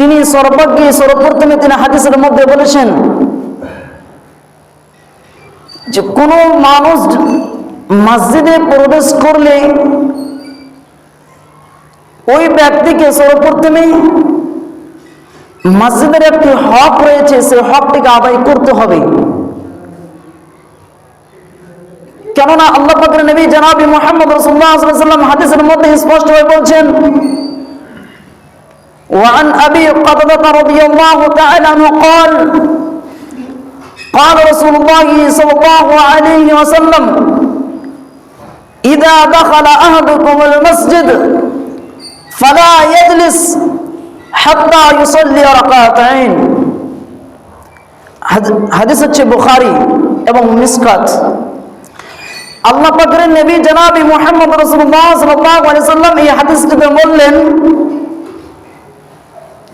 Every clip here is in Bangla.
তিনি সর্বজ্ঞ, সর্বপ্রথমে তিনি হাদিসের মধ্যে বলেছেন যে কোনো মানুষ মসজিদে প্রবেশ করলে ওই ব্যক্তিকে সর্বপ্রথমেই মসজিদের একটি হক রয়েছে সেই হকটিকে আদায় করতে হবে। কেননা আল্লাহ নবী জনাবি মোহাম্মদ ওয়াসাল্লাম হাদিসের মধ্যে স্পষ্টভাবে বলছেন وعن أبي قتادة رضي الله تعالى عنه قال قال رسول الله صلى الله عليه وسلم إذا دخل أحدكم المسجد فلا يجلس حتى يصلي ركعتين হাদিস হচ্ছে বুখারি এবং মিসকাত আল্লাহ পাকের নবী জনাবি মুহাম্মদ রাসূলুল্লাহ সাল্লাল্লাহু আলাইহি সাল্লাম এই হাদিসটিতে বললেন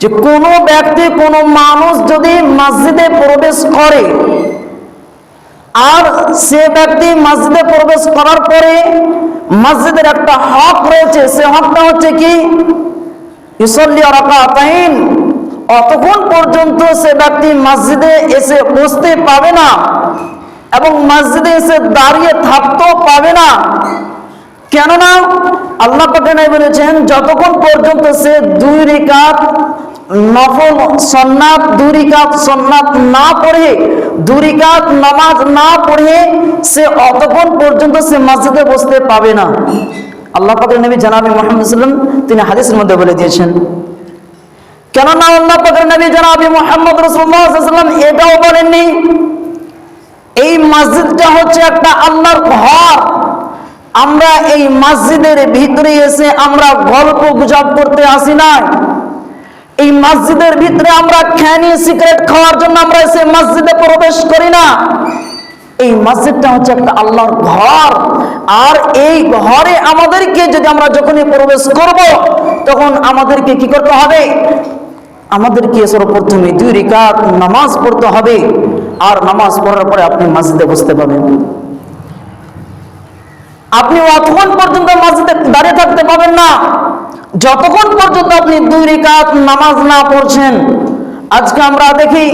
যে কোন ব্যক্তি, কোন মানুষ যদি মসজিদে প্রবেশ করে, আর সে ব্যক্তি মসজিদে প্রবেশ করার পরে মসজিদের একটা হক রয়েছে, সে হকটা হচ্ছে কি? অতক্ষণ পর্যন্ত সে ব্যক্তি মসজিদে এসে বসতে পাবে না এবং মসজিদে এসে দাঁড়িয়ে থাকতেও পাবে না। কেননা আল্লাহ পাকানে বলেছেন, যতক্ষণ পর্যন্ত সে দুই রিকাত নফল সন্ন্যাত দুই রিকাত সন্ন্যাত না পড়ে, দুই রিকাত নামাজ না পড়ে, সে অতক্ষণ পর্যন্ত সে মসজিদে বসতে পাবে না। আল্লাহ পাকের নবী জানাবি মোহাম্মদ তিনি হাদিসের মধ্যে বলে দিয়েছেন, কেননা আল্লাহ পাকের নবী জানাবি মোহাম্মদ রসুল্লাহ সাল্লাম এটাও বলেননি, এই মসজিদটা হচ্ছে একটা আল্লাহর ঘর। আমরা এই মসজিদের ভিতরে এসে আমরা গল্প গুজব করতে আসি না এই মসজিদের ভিতরে আমরা খ্যানি সিগারেট খাওয়ার জন্য আমরা এসে মসজিদে প্রবেশ করি না। এই মসজিদটা হচ্ছে একটা আল্লাহর ঘর। আর এই ঘরে আমাদেরকে যদি আমরা যখনই প্রবেশ করব, তখন আমাদেরকে কি করতে হবে? আমাদেরকে সর্বপ্রথমে দুই রিকাত নামাজ পড়তে হবে। আর নামাজ পড়ার পরে আপনি মসজিদে বসতে পাবেন আপনি অতক্ষণ পর্যন্ত মসজিদে দাঁড়িয়ে থাকতে পাবেন না। যতক্ষণ পর্যন্ত আপনি দুই রিকাত নামাজ না পড়ছেন, আজকে আমরা দেখি,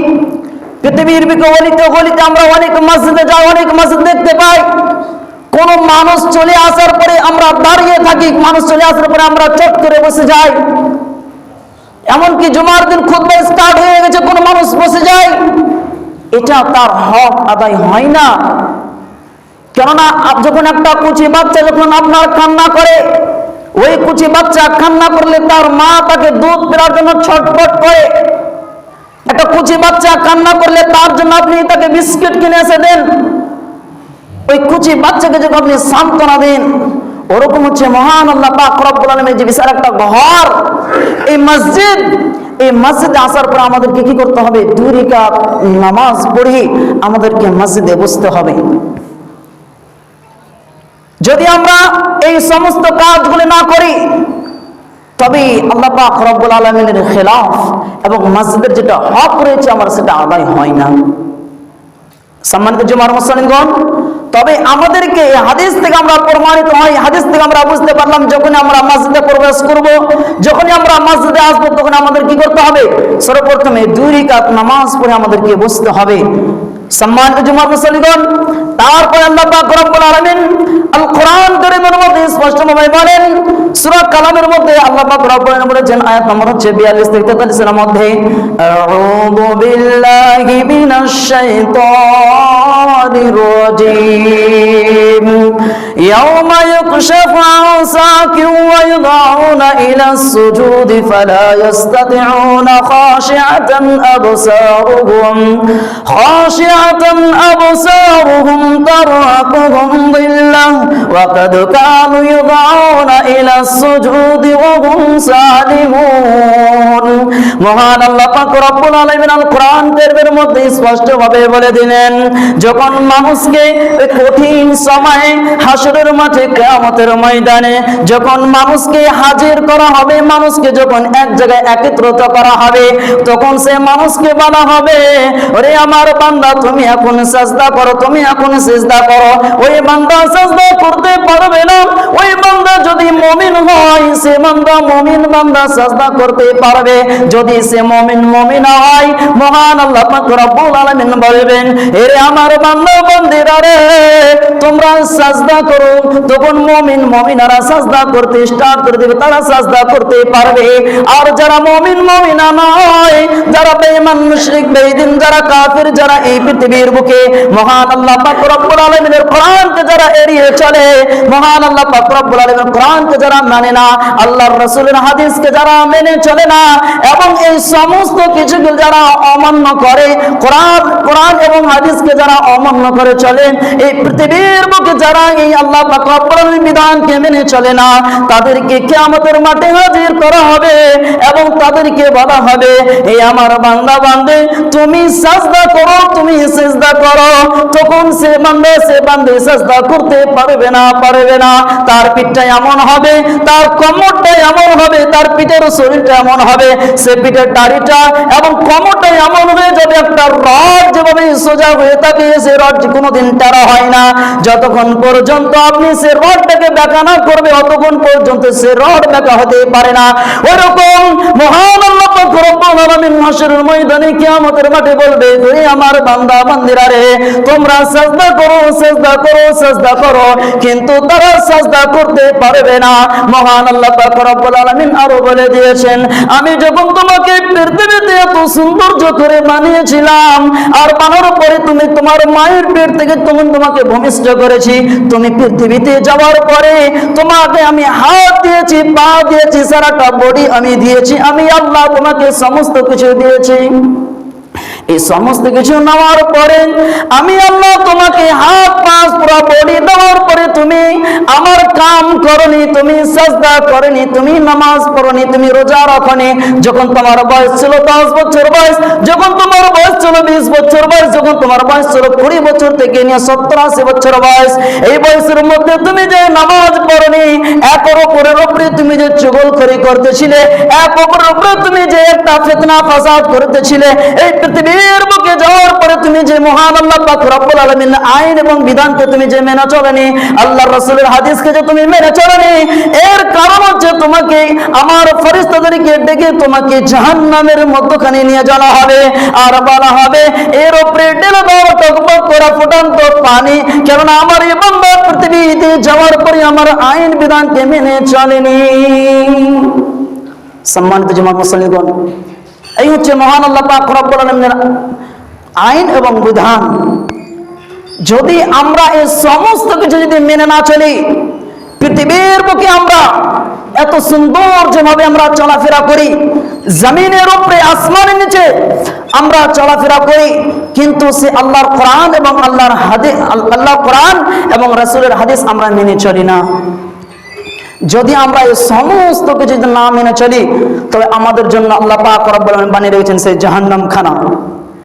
পৃথিবীর গলিতে গলিতে আমরা অনেক মসজিদে যাই, অনেক মসজিদ দেখতে পাই। কোন মানুষ চলে আসার পরে আমরা দাঁড়িয়ে থাকি, মানুষ চলে আসার পরে আমরা চট করে বসে যাই। এমনকি জুমার দিন খুব স্টার্ট হয়ে গেছে, কোন মানুষ বসে যায়। এটা তার হক আদায় হয় না। কেননা যখন একটা কুচি বাচ্চা যখন আপনার কান্না করে, ওই কুচি বাচ্চা কান্না করলে তার মা তাকে দুধ পেরার জন্য ছটফট করে। একটা কুচি বাচ্চা কান্না করলে তার জন্য আপনি তাকে বিস্কিট কিনে এসে দেন। ওই কুচি বাচ্চাকে যখন আপনি সান্ত্বনা দেন, ওরকম হচ্ছে মহান আল্লাহ পাক রব্বুল আলামিনের যে বিশাল একটা ঘর। এই মসজিদ, এই মসজিদে আসার পর আমাদেরকে কি করতে হবে? দুই রিকাত নামাজ পড়ে আমাদেরকে মসজিদে বসতে হবে। যদি আমরা এই সমস্ত কাজগুলো না করি তবে আল্লাহ পাক রব্বুল আলমিনের খেলাফ এবং মসজিদের যেটা হক রয়েছে আমার, সেটা আদায় হয় না। সম্মানিত জুমার মুসলিমগণ তবে আমাদেরকে হাদিস থেকে আমরা প্রমাণিত হয় হাদিস থেকে আমরা বুঝতে পারলাম যখন আমরা মসজিদে প্রবেশ করব, যখনই আমরা মসজিদে আসব, তখন আমাদের কি করতে হবে? সর্বপ্রথমে দুই রিকাত নামাজ পড়ে আমাদেরকে বসতে হবে। সম্মানিত জুমার মুসলিমগণ তারপরে আল্লাহ পাক রব্বুল আলামিন আল কোরআন কারীমের মধ্যে স্পষ্টভাবে বলেন সূরা কালামের মধ্যে আল্লাহ পাক রব্বুল আলামিন বলেছেন, আয়াত নম্বর হচ্ছে 42 থেকে 43 এর মধ্যে, আউযু বিল্লাহি মিনাশ শাইতানির রাজীম। ইয়াওমা ইউকশাফু আন সাকিন ওয়া ইউদআউনা ইলা السجود فلا يستطيعون خاشعة أبصارهم خاشعة أبصارهم ترهقهم ظلة وقد كانوا يدعون إلى السجود وهم سالمون মহান আল্লাহ পাক রব্বুল আলামিন আল কোরআন কারীমের মধ্যে স্পষ্ট ভাবে বলে দিলেন যখন মানুষকে ওই কঠিন সময়ে হাসরের মাঠে কিয়ামতের ময়দানে যখন মানুষকে হাজির করা হবে, মানুষকে যখন এক জায়গায় একত্রিত করা হবে, তখন সে মানুষকে বলা হবে, ওরে আমার বান্দা, তুমি এখন সাজদা করো, তুমি এখন সিজদা করো। ওই বান্দা সাজদা করতে পারবে না। ওই বান্দা যদি মমিন হয়, সে বান্দা মমিন বান্দা সাজদা করতে পারবে। যদি সে মমিন, মমিনা হয়, মহান আল্লাহ পাক রব্বুল আলামিন বলবেন, এরে আমার বান্দা, বান্দিরা রে, তোমরা করো। তখন মমিন মমিনারা সাজদা করতে স্টার্ট করে দেবে, তারা সাজদা করতে পারবে। আর যারা মমিন মমিনা নয়, যারা বেঈমান, মুশরিক, বেঈদিন, যারা কাফির, যারা এই পৃথিবীর বুকে, মহান আল্লাহ পাক রব্বুল আলামিনের কোরআনকে যারা এড়িয়ে চলে, মহান আল্লাহ পাক রব্বুল আলামিনের কোরআনকে যারা মানে না, আল্লাহর রাসূলের হাদিসকে যারা মেনে চলে না, এবং এই সমস্ত কিছুকে যারা অমান্য করে, কোরআন কোরআন এবং হাদিসকে যারা অমান্য করে চলে এই পৃথিবীর বুকে যারা এই আল্লাহ পাক রব্বুল বিধানকে মেনে চলে না। তাদেরকে কিয়ামতের মাঠে হাজির করা হবে এবং তাদেরকে বলা হবে এই আমার বান্দা বান্দে, তুমি সাজদা করো, তুমি করো। তখন সে সে বান্দে সাজদা করতে পারবে না পারবে না। তার পিঠটা এমন হবে, তার কোমরটা এমন হবে, তার পিঠের শরীরটা এমন হবে, সে পিঠের দাড়িটা এবং কোমরটা এমন হয়ে যাবে, একটা রড যেভাবে সোজা হয়ে থাকে, সে রড কোনোদিন টারা হয় না। যতক্ষণ পর্যন্ত আপনি সে রডটাকে বেঁকা না করবে অতক্ষণ পর্যন্ত সে রড বেঁকা হতে পারে না। ওরকম মহান ময়দানে কিয়ামতের মাঠে বলবে আমার বান্দা তোমরা সাজদা করো সাজদা করো সাজদা করো, কিন্তু তারা সাজদা করতে পারবে না। মহান আল্লাহ পাক রব্বুল আলামিন আরও বলে দিয়েছেন, আমি যখন তোমাকে পৃথিবীতে এত সৌন্দর্য করে বানিয়েছিলাম, আর বানানোর পরে তুমি তোমার মায়ের পেট থেকে তখন তোমাকে ভূমিষ্ঠ করেছি তুমি পৃথিবীতে যাওয়ার পরে তোমাকে আমি হাত দিয়েছি, পা দিয়েছি, সারাটা বডি আমি দিয়েছি। আমি আল্লাহ তোমাকে সমস্ত কিছু দিয়েছি। এই সমস্ত কিছু নেওয়ার পরে আমি আল্লাহ তোমাকে হাত পাঁচ পুরো বডি দেওয়ার পরে তুমি আমার কাম করনি, তুমি সাজদা করনি, তুমি নামাজ পড়নি, তুমি রোজা রাখনি। যখন তোমার বয়স ছিল দশ বছর বয়স, যখন তোমার বয়স ছিল বিশ বছর বয়স, যখন তোমার বয়স ছিল কুড়ি বছর থেকে নিয়ে সত্তর আশি বছর বয়স, এই বয়সের মধ্যে তুমি যে নামাজ পড়নি, এক ওপরের উপরে তুমি যে চুগল করি করতেছিলে, এক ওপরের উপরে তুমি যে একটা ফেতনা ফাসাদ করতেছিলে, এই পৃথিবীর বুকে যাওয়ার পরে তুমি যে মহান আল্লাহ পাক রব্বুল আলামিন আইন এবং বিধানকে তুমি যে মেনে চলেনি, আল্লাহর রাসূলের হাদিসকে যে তুমি মেনে চলেনি, এর কারণ হচ্ছে তোমাকে, আমার ফেরেশতাদেরকে ডেকে তোমাকে জাহান্নামের মধ্যখানে নিয়ে যাওয়া হবে আর বলা হবে, এর উপরে ঢেলে দাও টকবক করা, ফুটান্ত পানি। কেননা আমার এই বান্দা পৃথিবীতে যাওয়ার পরে আমার আইন বিধানকে মেনে চলেনি। সম্মানিত জামাত মুসলিমগণ এই হচ্ছে মহান আল্লাহ পাক রব্বুল আইন এবং বিধান। যদি আমরা এই সমস্ত কিছু যদি মেনে না চলি, পৃথিবীর বুকে আমরা এত সুন্দর যেভাবে আমরা চলাফেরা করি, জমিনের উপরে, আসমানের নিচে আমরা চলাফেরা করি, কিন্তু সে আল্লাহর কোরআন এবং আল্লাহর হাদিস আল্লাহ কোরআন এবং রাসূলের হাদিস আমরা মেনে চলি না। যদি আমরা এই সমস্ত কিছু না মেনে চলি, তবে আমাদের জন্য আল্লাহ পাক রব্বুল আলামিন বানিয়ে রেখেছেন সেই জাহান্নাম খানা